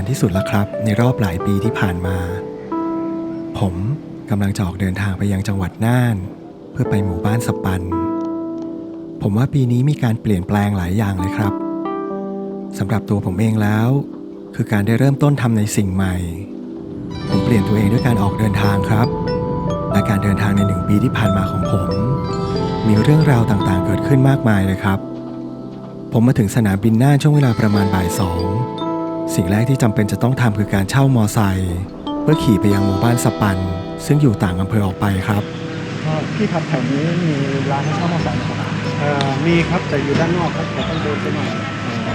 านานที่สุดแล้วครับ ในรอบหลายปีที่ผ่านมา ผมกำลังจะออกเดินทางไปยังจังหวัดน่าน เพื่อไปหมู่บ้านสปัน ผมว่าปีนี้มีการเปลี่ยนแปลงหลายอย่างเลยครับสำหรับตัวผมเองแล้ว คือการได้เริ่มต้นทำในสิ่งใหม่ ผมเปลี่ยนตัวเองด้วยการออกเดินทางครับ และการเดินทางในหนึ่งปีที่ผ่านมาของผม มีเรื่องราวต่างๆ เกิดขึ้นมากมายเลยครับ ผมมาถึงสนามบินน่านช่วงเวลาประมาณบ่ายสอง สิ่งแรกที่จำเป็นจะต้องทำคือการเช่ามอไซค์เพื่อขี่ไปยังหมู่บ้านสปัน ซึ่งอยู่ต่างอำเภอออกไปครับก็พี่ครับแถวนี้มีร้านให้เช่ามอเตอร์ไซค์ไหมครับเอ่อมีครับแต่อยู่ด้านนอกครับแต่ต้องเดินไปหน่อย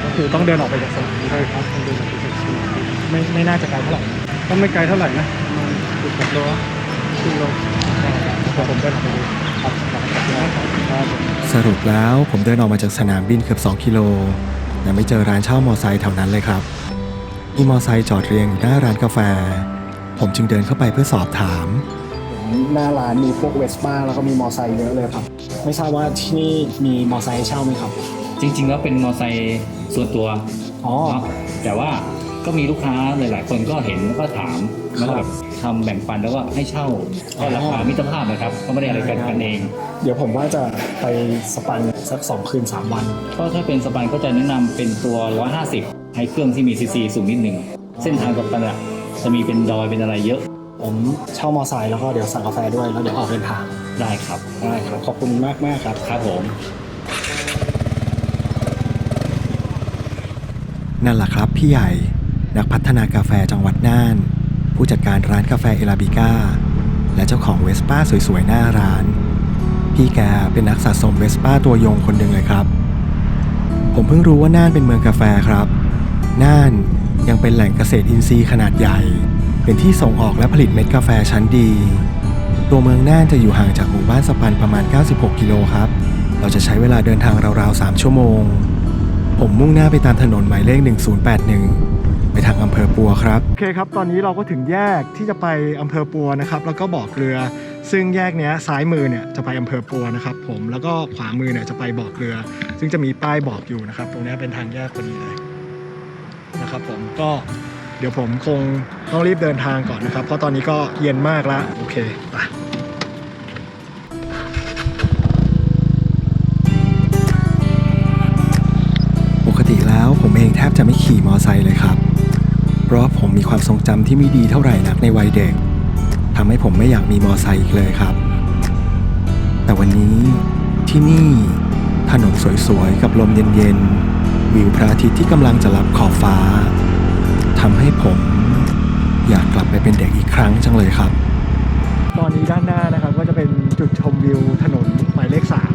ก็คือต้องเดินออกไปจากสนามบินใช่ครับต้องเดินออกไปจากสนามบินไม่ไม่น่าจะไกลเท่าไหร่ก็ไม่ไกลเท่าไหร่นะประมาณสิบกว่าโลขึ้นลงเดี๋ยวผมเดินออกไปดูครับครับครับสรุปแล้วผมเดินออกมาจากสนามบินเกือบ 2 กิโลแต่ไม่เจอร้านเช่ามอไซค์แถวนั้นเลยครับ มีมอไซค์จอดเรียงอยู่หน้าร้านกาแฟ ผมจึงเดินเข้าไปเพื่อสอบถาม หน้าร้านมีพวกเวสป้าแล้วก็มีมอไซค์เยอะเลยครับ ไม่ทราบว่าที่นี่มีมอไซค์ให้เช่าไหมครับ จริงๆแล้วเป็นมอไซค์ส่วนตัวอ๋อ เนาะแต่ว่าก็มีลูกค้าหลาย ๆ คนก็เห็นแล้วก็ถามแล้วก็แบบทำแบ่งปันแล้วก็ให้เช่าก็ราคามิตรภาพนะครับ ก็ไม่ได้อะไรกันกันเอง เดี๋ยวผมว่าจะไปสปันสักสองคืนสามวัน ก็ถ้าเป็นสปันก็จะแนะนำเป็นตัว 150 ให้เครื่องที่มีซีซีสูงนิดหนึ่งเส้นทางสปันอะจะมีเป็นดอยเป็นอะไรเยอะ ผมเช่ามอไซค์แล้วก็เดี๋ยวสั่งกาแฟด้วยแล้วเดี๋ยวออกเดินทางได้ครับได้ครับขอบคุณมากมากๆครับครับผม นั่นแหละครับพี่ใหญ่นักพัฒนากาแฟจังหวัดน่าน ผู้จัดการร้านกาแฟเอลาบิก้าและเจ้าของเวสป้าสวยๆ หน้าร้าน พี่แกเป็นนักสะสมเวสป้าตัวยงคนหนึ่งเลยครับ ผมเพิ่งรู้ว่าน่านเป็นเมืองกาแฟครับ น่านยังเป็นแหล่งเกษตรอินทรีย์ขนาดใหญ่ เป็นที่ส่งออกและผลิตเม็ดกาแฟชั้นดี ตัวเมืองน่านจะอยู่ห่างจากหมู่บ้านสปันประมาณ 96 กิโลครับ เราจะใช้เวลาเดินทางราวๆ 3 ชั่วโมง ผมมุ่งหน้าไปตามถนนหมายเลข 1081 ไปทางอำเภอปัวครับ โอเคครับ ตอนนี้เราก็ถึงแยกที่จะไปอำเภอปัวนะครับ แล้วก็บ่อเกลือ ซึ่งแยกเนี้ยซ้ายมือเนี่ยจะไปอำเภอปัวนะครับผม แล้วก็ขวามือเนี่ยจะไปบ่อเกลือ ซึ่งจะมีป้ายบอกอยู่นะครับ ตรงนี้เป็นทางแยกพอดีเลย นะครับผมก็เดี๋ยวผมคงต้องรีบเดินทางก่อนนะครับ เพราะตอนนี้ก็เย็นมากแล้ว โอเคไปปกติแล้วผมเองแทบจะไม่ขี่มอไซค์เลยครับ เพราะผมมีความทรงจำที่ไม่ดีเท่าไหร่นักในวัยเด็กทำให้ผมไม่อยากมีมอไซค์อีกเลยครับ แต่วันนี้ที่นี่ถนนสวยๆ กับลมเย็นๆ วิวพระอาทิตย์ที่กำลังจะลับขอบฟ้าทำให้ผมอยากกลับไปเป็นเด็กอีกครั้งจังเลยครับ ตอนนี้ด้านหน้านะครับก็จะเป็นจุดชมวิวถนนหมายเลข3นะครับผม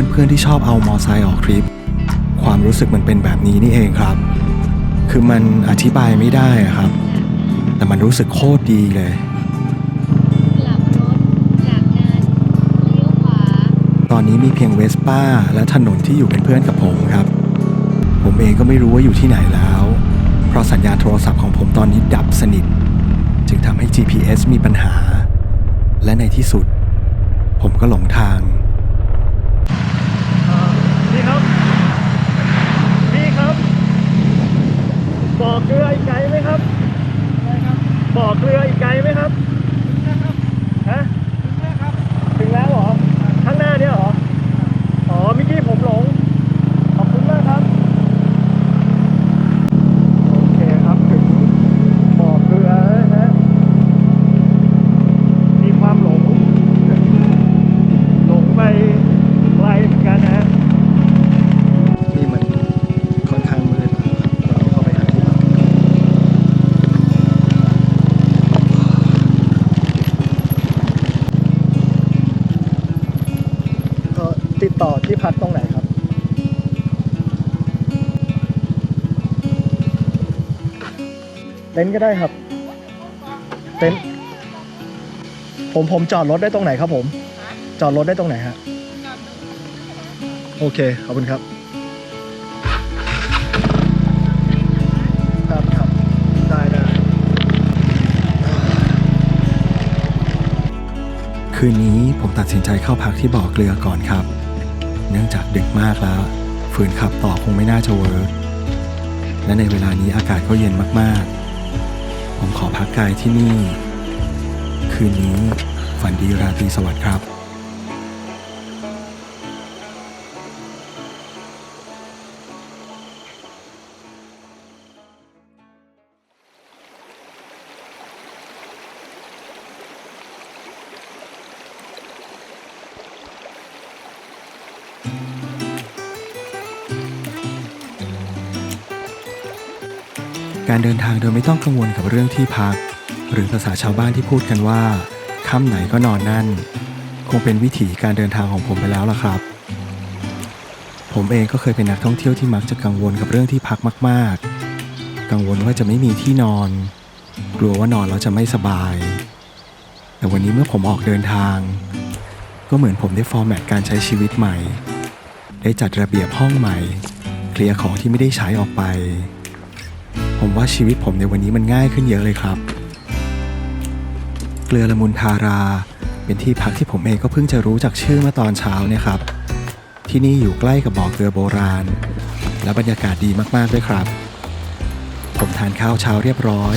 เพิ่งรู้ว่าเพื่อนๆที่ชอบเอามอไซค์ออกทริป ความรู้สึกมันเป็นแบบนี้นี่เองครับ คือมันอธิบายไม่ได้อะครับ แต่มันรู้สึกโคตรดีเลยกลับรถจากนั้นเลี้ยวขวาตอนนี้มีเพียงเวสป้าและถนนที่อยู่เป็นเพื่อนกับผมครับ ผมเองก็ไม่รู้ว่าอยู่ที่ไหนแล้ว เพราะสัญญาณโทรศัพท์ของผมตอนนี้ดับสนิท จึงทำให้ GPS มีปัญหา และในที่สุด ผมก็หลงทาง นี่ครับ นี่ครับบ่อ เกลืออีกไกลไหมครับบ่อเกลืออีกไกลไหมครับฮะถึงแล้วเหรอ ข้างหน้าเนี่ยเหรอ อ๋อเมื่อกี้ผมหลง ที่พักตรงไหนครับ เต็นก็ได้ครับ เต็นผมผมจอดรถได้ตรงไหนครับผม จอดรถได้ตรงไหนฮะ โอเค ขอบคุณครับ ครัครับ ได้ได้คืนนี้ผมตัดสินใจเข้าพักที่บ่อเกลือก่อนครับ เนื่องจากดึกมากแล้ว ฝืนขับต่อคงไม่น่าจะเวิร์กและในเวลานี้อากาศก็เย็นมากๆ ผมขอพักกายที่นี่ คืนนี้ฝันดีราตรีสวัสดิ์ครับ การเดินทางโดยไม่ต้องกังวลกับเรื่องที่พัก หรือภาษาชาวบ้านที่พูดกันว่าค่ำไหนก็นอนนั่น คงเป็นวิถีการเดินทางของผมไปแล้วล่ะครับ ผมเองก็เคยเป็นนักท่องเที่ยวที่มักจะกังวลกับเรื่องที่พักมาก ๆ กังวลว่าจะไม่มีที่นอน กลัวว่านอนแล้วจะไม่สบาย แต่วันนี้เมื่อผมออกเดินทาง ก็เหมือนผมได้ฟอร์แมตการใช้ชีวิตใหม่ ได้จัดระเบียบห้องใหม่ เคลียร์ของที่ไม่ได้ใช้ออกไป ผมว่าชีวิตผมในวันนี้มันง่ายขึ้นเยอะเลยครับ เกลือละมุนทารา เป็นที่พักที่ผมเองก็เพิ่งจะรู้จากชื่อเมื่อตอนเช้าเนี่ยครับ ที่นี่อยู่ใกล้กับบ่อเกลือโบราณ และบรรยากาศดีมากๆด้วยครับ ผมทานข้าวเช้าเรียบร้อย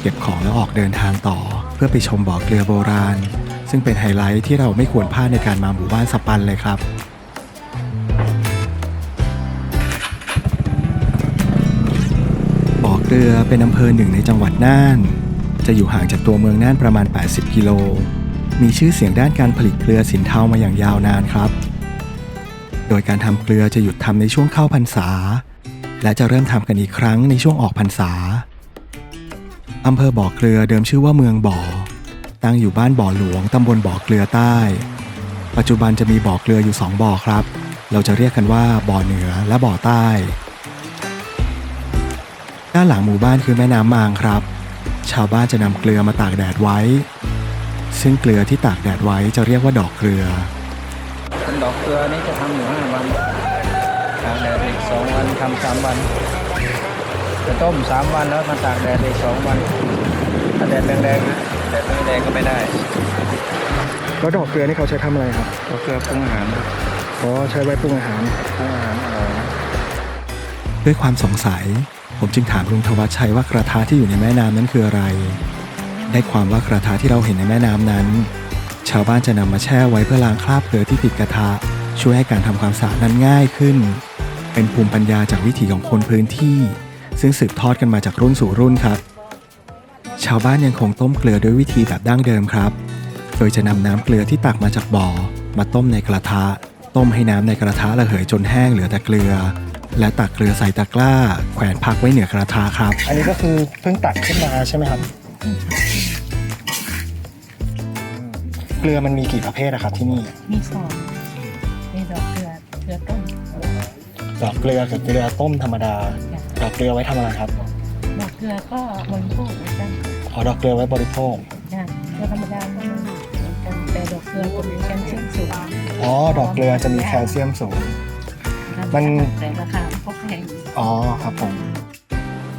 เก็บของแล้วออกเดินทางต่อ เพื่อไปชมบ่อเกลือโบราณ ซึ่งเป็นไฮไลท์ที่เราไม่ควรพลาดในการมาหมู่บ้านสปันเลยครับ เกลือเป็นอำเภอหนึ่งในจังหวัดน่าน จะอยู่ห่างจากตัวเมืองน่านประมาณ 80 กิโล มีชื่อเสียงด้านการผลิตเกลือสินเทามาอย่างยาวนานครับ โดยการทำเกลือจะหยุดทำในช่วงเข้าพรรษา และจะเริ่มทำกันอีกครั้งในช่วงออกพรรษาอำเภอบ่อเกลือเดิมชื่อว่าเมืองบ่อ ตั้งอยู่บ้านบ่อหลวงตำบลบ่อเกลือใต้ ปัจจุบันจะมีบ่อเกลืออยู่สองบ่อครับ เราจะเรียกกันว่าบ่อเหนือและบ่อใต้ ด้านหลังหมู่บ้านคือแม่น้ำมางครับ ชาวบ้านจะนำเกลือมาตากแดดไว้ ซึ่งเกลือที่ตากแดดไว้จะเรียกว่าดอกเกลือเป็นดอกเกลือนี่จะทำอยู่ห้าวันตากแดดอีกสองวันทำสามวัน จะต้มสามวันแล้วมาตากแดดอีกสองวันถ้าแดดแรงๆนะแดดไม่แรงก็ไม่ได้แล้วดอกเกลือนี่เขาใช้ทำอะไรครับดอกเกลือปรุงอาหารอ๋อใช้ไว้ปรุงอาหารปรุงอาหารอร่อยนะด้วยความสงสัย ผมจึงถามลุงทวัชชัยว่ากระทะที่อยู่ในแม่น้ำนั้นคืออะไร ได้ความว่ากระทะที่เราเห็นในแม่น้ำนั้น ชาวบ้านจะนำมาแช่ไว้เพื่อล้างคราบเกลือที่ติดกระทะช่วยให้การทำความสะอาดนั้นง่ายขึ้น เป็นภูมิปัญญาจากวิถีของคนพื้นที่ ซึ่งสืบทอดกันมาจากรุ่นสู่รุ่นครับ ชาวบ้านยังคงต้มเกลือด้วยวิธีแบบดั้งเดิมครับ โดยจะนำน้ำเกลือที่ตักมาจากบ่อ มาต้มในกระทะ ต้มให้น้ำในกระทะระเหยจนแห้งเหลือแต่เกลือ และตักเกลือใส่ตะกร้า แขวนพักไว้เหนือกระทะครับ อันนี้ก็คือเพิ่งตักขึ้นมาใช่ไหมครับ เกลือมันมีกี่ประเภทนะครับที่นี่ มีสองมีดอกเกลือเกลือต้มดอกเกลือกับเกลือต้มธรรมดา ดอกเกลือไว้ทำอะไรครับ ดอกเกลือก็บริโภคเหมือนกันอ๋อดอกเกลือไว้บริโภคนะเกลือธรรมดามันเหมือนกันแต่ดอกเกลือจะมีแคลเซียมสูงอ๋อ ดอกเกลือจะมีแคลเซียมสูง มันแต่ราคาก็แพง อ๋อครับผม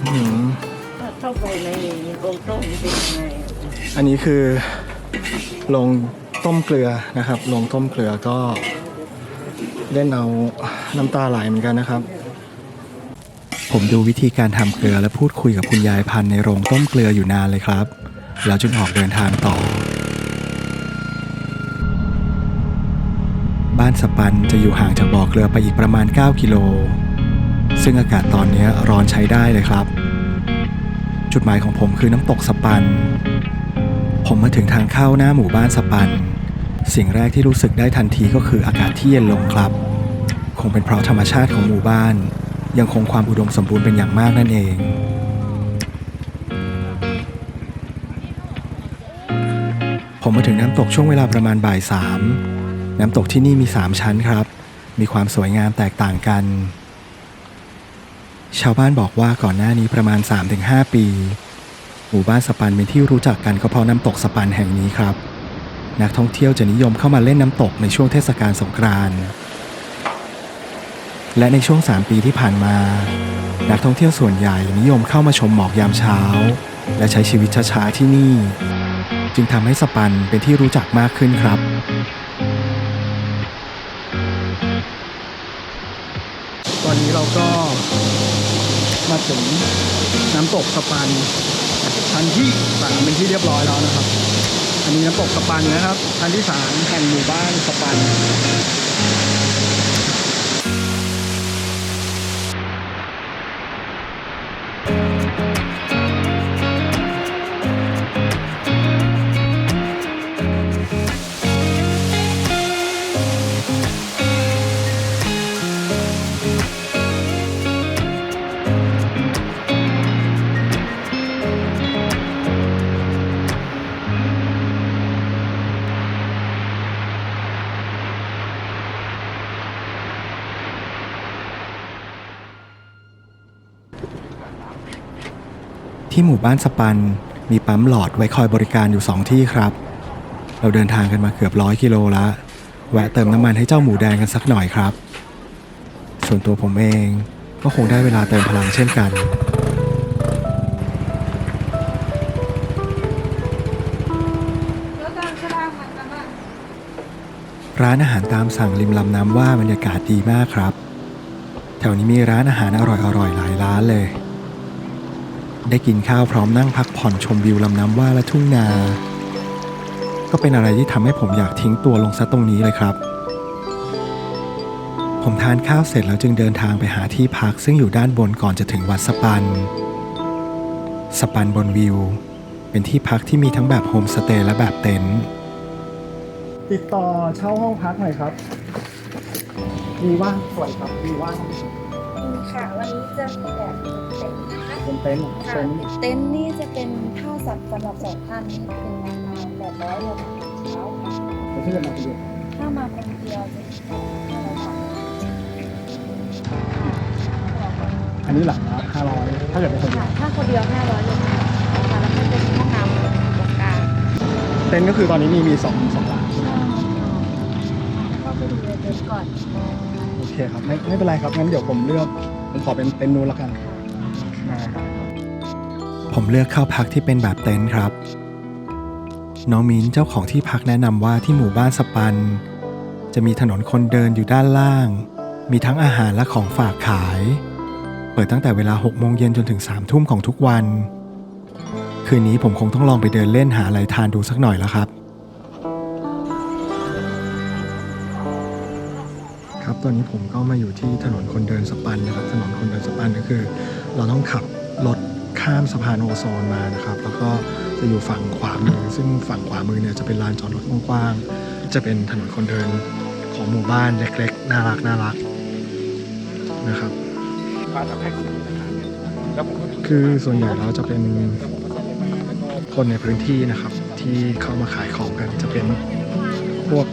อืมเข้าไปในโรงต้มเป็นไงอันนี้คือโรงต้มเกลือนะครับโรงต้มเกลือก็เล่นเอาน้ำตาไหลเหมือนกันนะครับ ผมดูวิธีการทำเกลือและพูดคุยกับคุณยายพันในโรงต้มเกลืออยู่นานเลยครับ แล้วจึงออกเดินทางต่อ บ้านสปันจะอยู่ห่างจากบ่อเกลือไปอีกประมาณ 9 กิโล ซึ่งอากาศตอนนี้ร้อนใช้ได้เลยครับ จุดหมายของผมคือน้ำตกสปัน ผมมาถึงทางเข้าหน้าหมู่บ้านสปัน สิ่งแรกที่รู้สึกได้ทันทีก็คืออากาศที่เย็นลงครับ คงเป็นเพราะธรรมชาติของหมู่บ้าน ยังคงความอุดมสมบูรณ์เป็นอย่างมากนั่นเองผมมาถึงน้ำตกช่วงเวลาประมาณบ่ายสามน้ำตกที่นี่มี 3 ชั้นครับ มีความสวยงามแตกต่างกัน ชาวบ้านบอกว่าก่อนหน้านี้ประมาณ 3-5 ปี หมู่บ้านสปันเป็นที่รู้จักกันก็เพราะน้ำตกสปันแห่งนี้ครับ นักท่องเที่ยวจะนิยมเข้ามาเล่นน้ำตกในช่วงเทศกาลสงกรานต์และในช่วง 3 ปีที่ผ่านมา นักท่องเที่ยวส่วนใหญ่นิยมเข้ามาชมหมอกยามเช้า และใช้ชีวิตช้าๆที่นี่ จึงทำให้สปันเป็นที่รู้จักมากขึ้นครับตอนนี้เราก็ มาถึงน้ำตกสปันชั้นที่สามเป็นที่เรียบร้อยแล้วนะครับ อันนี้น้ำตกสปันนะครับชั้นที่สามแห่งหมู่บ้านสปัน ที่หมู่บ้านสปัน มีปั๊มหลอดไว้คอยบริการอยู่สองที่ครับ เราเดินทางกันมาเกือบร้อยกิโลละ แวะเติมน้ำมันให้เจ้าหมูแดงกันสักหน่อยครับ ส่วนตัวผมเองก็คงได้เวลาเติมพลังเช่นกันร้านอาหารตามสั่งริมลำน้ำว่าบรรยากาศดีมากครับ แถวนี้มีร้านอาหารอร่อยๆหลายร้านเลย ได้กินข้าวพร้อมนั่งพักผ่อนชมวิวลำน้ำว่าและทุ่งนา ก็เป็นอะไรที่ทำให้ผมอยากทิ้งตัวลงซะตรงนี้เลยครับ ผมทานข้าวเสร็จแล้วจึงเดินทางไปหาที่พักซึ่งอยู่ด้านบนก่อนจะถึงวัดสปัน สปันบนวิว เป็นที่พักที่มีทั้งแบบโฮมสเตย์และแบบเต็นท์ติดต่อเช่าห้องพักหน่อยครับ มีว่างสวยครับ มีว่าง ค่ะ วันนี้จะมีแบบเต็นท์นะคะเป็นเต็นท์ค่ะเต็นท์เต็นท์นี่จะเป็นผ้าสัตว์สำหรับสองท่านนี่เป็นราคาแปดร้อยลงเช้าค่ะไม่ใช่แบบมาคนเดียวถ้ามาคนเดียวจะห้าร้อยบาทอันนี้หลังละห้าร้อยถ้าเกิดเป็นคนเดียค่ะวถ้าคนเดียวห้าร้อยลงค่ะแล้วก็จะมีห้องน้ำตรงกลางเต็นท์ก็คือตอนนี้มีมีสองสองหลังก็ไปดูในเต็นท์ก่อน โอเคครับไม่ไม่เป็นไรครับงั้นเดี๋ยวผมเลือกผมข อเป็นเต็นท์นู้นล้วกัน ผมเลือกเข้าพักที่เป็นแบบเต็นท์ครับ น้องมิ้นเจ้าของที่พักแนะนำว่าที่หมู่บ้านสปัน จะมีถนนคนเดินอยู่ด้านล่าง มีทั้งอาหารและของฝากขาย เปิดตั้งแต่เวลา6โมงเย็นจนถึง3ทุ่มของทุกวัน คืนนี้ผมคงต้องลองไปเดินเล่นหาอะไรทานดูสักหน่อยแล้วครับ ครับ ตอนนี้ผมก็มาอยู่ที่ถนนคนเดินสปันนะครับ ถนนคนเดินสปันก็คือ เราต้องขับรถข้ามสะพานโอโซนมานะครับ แล้วก็จะอยู่ฝั่งขวามือ ซึ่งฝั่งขวามือเนี่ยจะเป็นลานจอดรถกว้างๆ จะเป็นถนนคนเดินของหมู่บ้านเล็กๆ น่ารักน่ารักนะครับคือส่วนใหญ่แล้วจะเป็นคนในพื้นที่นะครับ ที่เข้ามาขายของกันจะเป็นพวก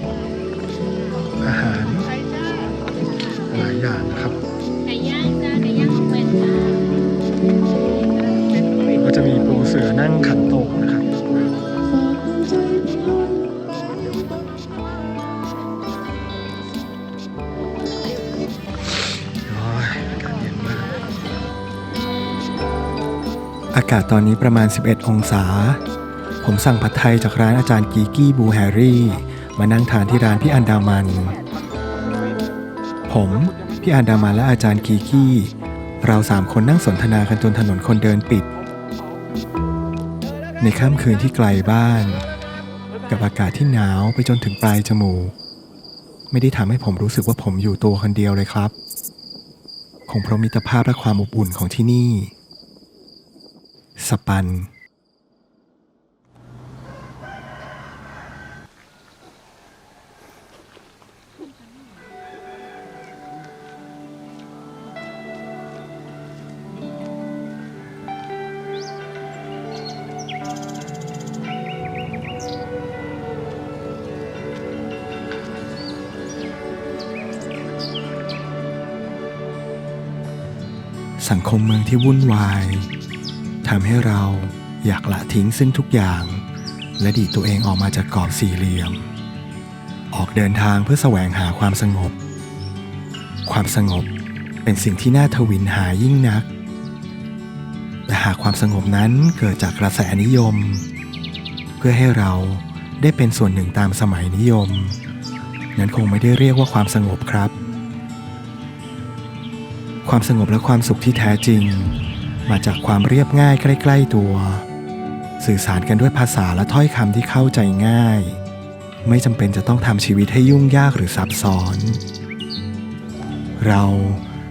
ากาศตอนนี้ประมาณ 11 องศา ผมสั่งผัดไทยจากร้านอาจารย์กีกี้บูแฮร์รี่ มานั่งทานที่ร้านพี่อันดามัน ผม พี่อันดามันและอาจารย์กีกี้ เราสามคนนั่งสนทนากันจนถนนคนเดินปิด ในค่ำคืนที่ไกลบ้าน กับอากาศที่หนาวไปจนถึงปลายจมูก ไม่ได้ทำให้ผมรู้สึกว่าผมอยู่ตัวคนเดียวเลยครับ คงเพราะมิตรภาพและความอบอุ่นของที่นี่ สปัน สังคมเมืองที่วุ่นวาย ทำให้เราอยากละทิ้งซึ่งทุกอย่าง และดีตัวเองออกมาจากกรอบสี่เหลี่ยม ออกเดินทางเพื่อแสวงหาความสงบ ความสงบเป็นสิ่งที่น่าทวินหายิ่งนัก แต่หากความสงบนั้นเกิดจากกระแสนิยม เพื่อให้เราได้เป็นส่วนหนึ่งตามสมัยนิยม นั้นคงไม่ได้เรียกว่าความสงบครับ ความสงบและความสุขที่แท้จริง มาจากความเรียบง่ายใกล้ๆตัว สื่อสารกันด้วยภาษาและถ้อยคำที่เข้าใจง่าย ไม่จำเป็นจะต้องทำชีวิตให้ยุ่งยากหรือซับซ้อน เรา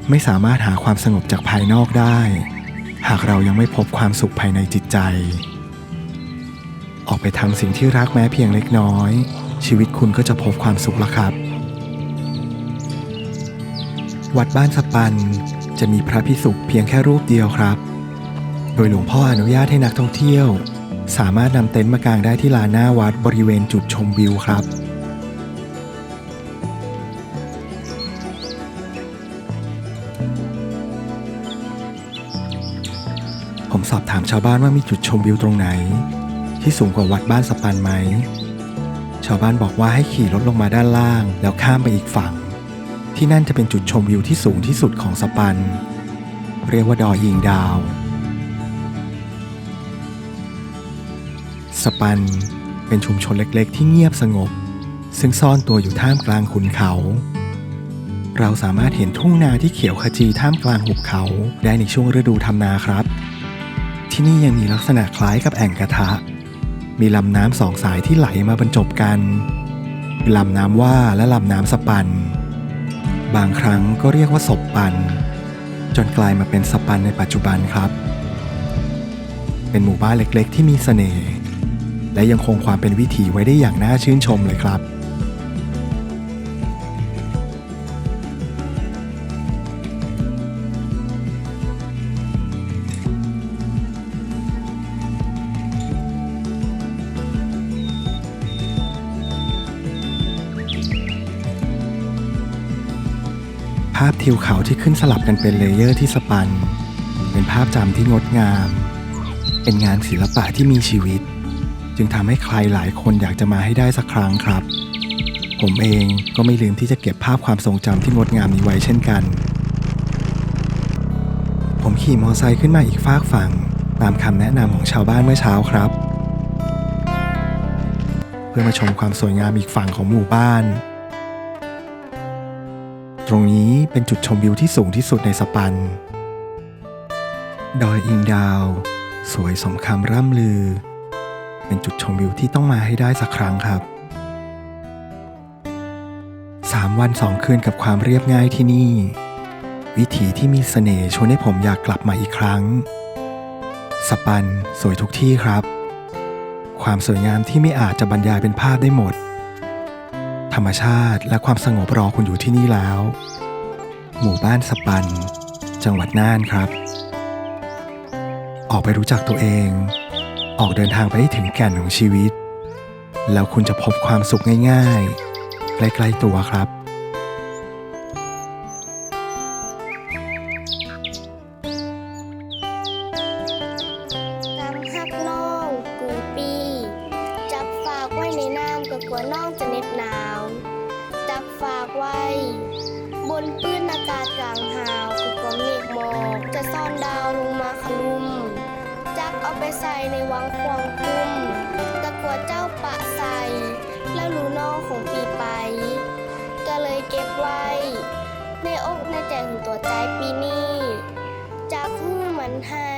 ไม่สามารถหาความสงบจากภายนอกได้ หากเรายังไม่พบความสุขภายในจิตใจ ออกไปทำสิ่งที่รักแม้เพียงเล็กน้อย ชีวิตคุณก็จะพบความสุขแล้วครับ วัดบ้านสปันจะมีพระพิสุเพียงแค่รูปเดียวครับ โดยหลวงพ่ออนุญาตให้นักท่องเที่ยว สามารถนำเต็นท์มากางได้ที่ลานหน้าวัดบริเวณจุดชมวิวครับ ผมสอบถามชาวบ้านว่ามีจุดชมวิวตรงไหน ที่สูงกว่าวัดบ้านสปันไหม ชาวบ้านบอกว่าให้ขี่รถลงมาด้านล่าง แล้วข้ามไปอีกฝั่ง ที่นั่นจะเป็นจุดชมวิวที่สูงที่สุดของสปัน เรียกว่าดอยยิงดาว สปัน เป็นชุมชนเล็กๆ ที่เงียบสงบ ซึ่งซ่อนตัวอยู่ท่ามกลางขุนเขา เราสามารถเห็นทุ่งนาที่เขียวขจีท่ามกลางหุบเขาได้ในช่วงฤดูทำนาครับ ที่นี่ยังมีลักษณะคล้ายกับแอ่งกระทะ มีลำน้ำสองสายที่ไหลมาบรรจบกันลำน้ำว่าและลำน้ำสปัน บางครั้งก็เรียกว่าศพปัน จนกลายมาเป็นสปันในปัจจุบันครับ เป็นหมู่บ้านเล็กๆ ที่มีเสน่ห์ และยังคงความเป็นวิถีไว้ได้อย่างน่าชื่นชมเลยครับภาพทิวเขาที่ขึ้นสลับกันเป็นเลเยอร์ที่สปัน เป็นภาพจำที่งดงาม เป็นงานศิลปะที่มีชีวิต จึงทำให้ใครหลายคนอยากจะมาให้ได้สักครั้งครับ ผมเองก็ไม่ลืมที่จะเก็บภาพความทรงจำที่งดงามนี้ไว้เช่นกัน ผมขี่มอเตอร์ไซค์ขึ้นมาอีกฟากฝั่ง ตามคำแนะนำของชาวบ้านเมื่อเช้าครับ เพื่อมาชมความสวยงามอีกฝั่งของหมู่บ้าน ตรงนี้เป็นจุดชมวิวที่สูงที่สุดในสปัน ดอยอิงดาว สวยสมคำร่ำลือ เป็นจุดชมวิวที่ต้องมาให้ได้สักครั้งครับสามวันสองคืนกับความเรียบง่ายที่นี่ วิถีที่มีเสน่ห์ชวนให้ผมอยากกลับมาอีกครั้ง สปันสวยทุกที่ครับ ความสวยงามที่ไม่อาจจะบรรยายเป็นภาพได้หมด ธรรมชาติและความสงบรอคุณอยู่ที่นี่แล้ว หมู่บ้านสปัน จังหวัดน่านครับ ออกไปรู้จักตัวเอง ออกเดินทางไปให้ถึงแก่นของชีวิต แล้วคุณจะพบความสุขง่ายๆใกล้ๆตัวครับกำฮักน้องกูปีจับฝากไว้ในน้ำกลัวน่องจะเนบหนาวจับฝากไว้บนพื้นอากาศกลางหาวก็กลัวเมฆหมอกจะซ่อนดาวลงมาขลุม เอาไปใส่ในวังควงกุ้มตะกัวเจ้าปะใส่ แล้วรู้น้องของปีไป ก็เลยเก็บไว้ ในอกในใจของตัวใจปีนี้จากคู่มันให้